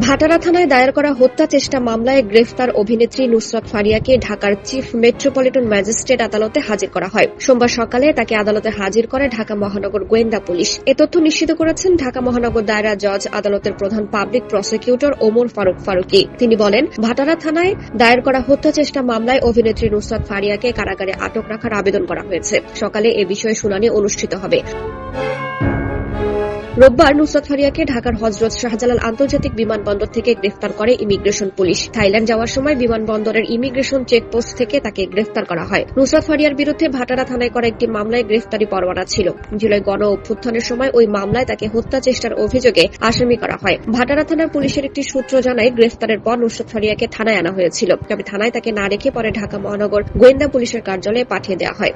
ভাটারা থানায় দায়ের করা হত্যা চেষ্টা মামলায় গ্রেফতার অভিনেত্রী নুসরাত ফারিয়াকে ঢাকার চিফ মেট্রোপলিটন ম্যাজিস্ট্রেট আদালতে হাজির করা হয়। সোমবার সকালে তাকে আদালতে হাজির করে ঢাকা মহানগর গোয়েন্দা পুলিশ। এ তথ্য নিশ্চিত করেছেন ঢাকা মহানগর দায়রা জজ, আদালতের প্রধান পাবলিক প্রসিকিউটর ওমর ফারুক ফারুকি। তিনি বলেন, ভাটারা থানায় দায়ের করা হত্যা চেষ্টা মামলায় অভিনেত্রী নুসরাত ফারিয়াকে কারাগারে আটক রাখার আবেদন করা হয়েছে। সকালে এ বিষয়ে শুনানি অনুষ্ঠিত হবে। রোববার নুসরাত ফারিয়াকে ঢাকার হজরত শাহজালাল আন্তর্জাতিক বিমানবন্দর থেকে গ্রেফতার করে ইমিগ্রেশন পুলিশ। থাইল্যান্ড যাওয়ার সময় বিমানবন্দরের ইমিগ্রেশন চেকপোস্ট থেকে তাকে গ্রেফতার করা হয়। নুসরাত ফারিয়ার বিরুদ্ধে ভাটারা থানায় করা একটি মামলায় গ্রেফতারি পরোয়ানা ছিল। জুলাই গণ অভ্যুত্থানের সময় ওই মামলায় তাকে হত্যা চেষ্টার অভিযোগে আসামি করা হয়। ভাটারা থানার পুলিশের একটি সূত্র জানায়, গ্রেফতারের পর নুসরাত ফারিয়াকে থানায় আনা হয়েছিল। তবে থানায় তাকে না রেখে পরে ঢাকা মহানগর গোয়েন্দা পুলিশের কার্যালয়ে পাঠিয়ে দেওয়া হয়।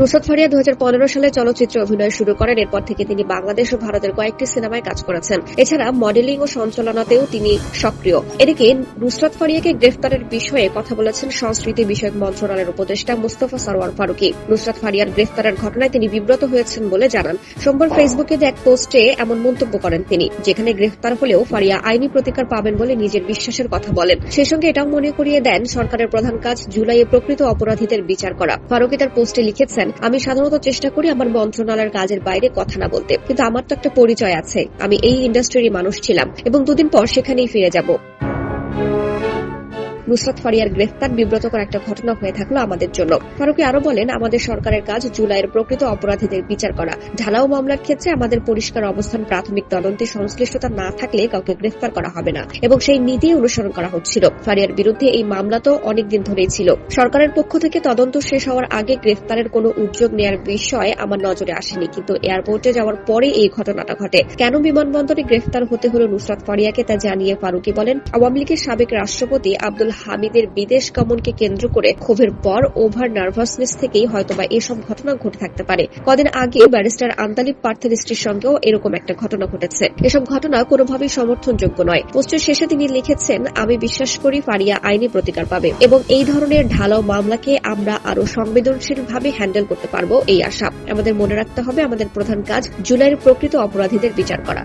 নুসরাত ফারিয়া দু হাজার পনেরো সালে চলচ্চিত্রে অভিনয় শুরু করেন। এরপর থেকে তিনি বাংলাদেশ ও ভারতের কয়েকটি সিনেমায় কাজ করেছেন। এছাড়া মডেলিং ও সঞ্চালনাতেও তিনি সক্রিয়। এদিকে নুসরাত ফারিয়াকে গ্রেফতারের বিষয়ে কথা বলেছেন সংস্কৃতি বিষয়ক মন্ত্রণালয়ের উপদেষ্টা মুস্তফা সরওয়ার ফারুকি। নুসরাত ফারিয়ার গ্রেফতারের ঘটনায় তিনি বিব্রত হয়েছেন বলে জানান। সোমবার ফেসবুকে এক পোস্টে এমন মন্তব্য করেন তিনি, যেখানে গ্রেফতার হলেও ফারিয়া আইনি প্রতিকার পাবেন বলে নিজের বিশ্বাসের কথা বলেন। সেই সঙ্গে এটাও মনে করিয়ে দেন, সরকারের প্রধান কাজ জুলাইয়ে প্রকৃত অপরাধীদের বিচার করা। ফারুকি তার পোস্টে লিখেছেন আমি সাধারণত চেষ্টা করি আমার মন্ত্রণালয়ের কাজের বাইরে কথা না বলতে, কিন্তু আমার তো একটা পরিচয় আছে। আমি এই ইন্ডাস্ট্রির মানুষ ছিলাম এবং দুদিন পর সেখানেই ফিরে যাব। নুসরাত ফারিয়ার গ্রেফতার, বিব্রতকর একটা ঘটনা হয়ে থাকল আমাদের জন্য। ফারুকি আরও বলেন, আমাদের সরকারের কাজ জুলাইয়ের প্রকৃত অপরাধীদের বিচার করা। ঢালাও মামলার ক্ষেত্রে আমাদের পরিষ্কার অবস্থান, প্রাথমিক তদন্তে সংশ্লিষ্টতা না থাকলে কাউকে গ্রেফতার করা হবে না। এবং সেই নীতি অনুসরণ করা হচ্ছিল। ফারিয়ার বিরুদ্ধে এই মামলা তো অনেকদিন ধরেই ছিল। সরকারের পক্ষ থেকে তদন্ত শেষ হওয়ার আগে গ্রেফতারের কোনো উদ্যোগ নেয়ার বিষয় আমার নজরে আসেনি। কিন্তু এয়ারপোর্টে যাওয়ার পরে এই ঘটনাটা ঘটে। কেন বিমানবন্দরে গ্রেফতার হতে হলো নুসরাত ফারিয়াকে তা জানিয়ে ফারুকি বলেন, আওয়ামী লীগের সাবেক রাষ্ট্রপতি আব্দুল হামিদের বিদেশ গমনকে কেন্দ্র করে ক্ষোভের পর ওভার নার্ভাসনেস থেকেই হয়তোবা এসব ঘটনা ঘটে থাকতে পারে। কদিন আগে ব্যারিস্টার আন্তালিব পার্থের স্ত্রীর সঙ্গেও এরকম একটা ঘটনা ঘটেছে। এসব ঘটনা কোনোভাবেই সমর্থনযোগ্য নয়। পোস্টের শেষে তিনি লিখেছেন, আমি বিশ্বাস করি ফারিয়া আইনি প্রতিকার পাবে এবং এই ধরনের ঢালাও মামলাকে আমরা আরও সংবেদনশীলভাবে হ্যান্ডেল করতে পারব এই আশা। আমাদের মনে রাখতে হবে, আমাদের প্রধান কাজ জুলাইয়ের প্রকৃত অপরাধীদের বিচার করা।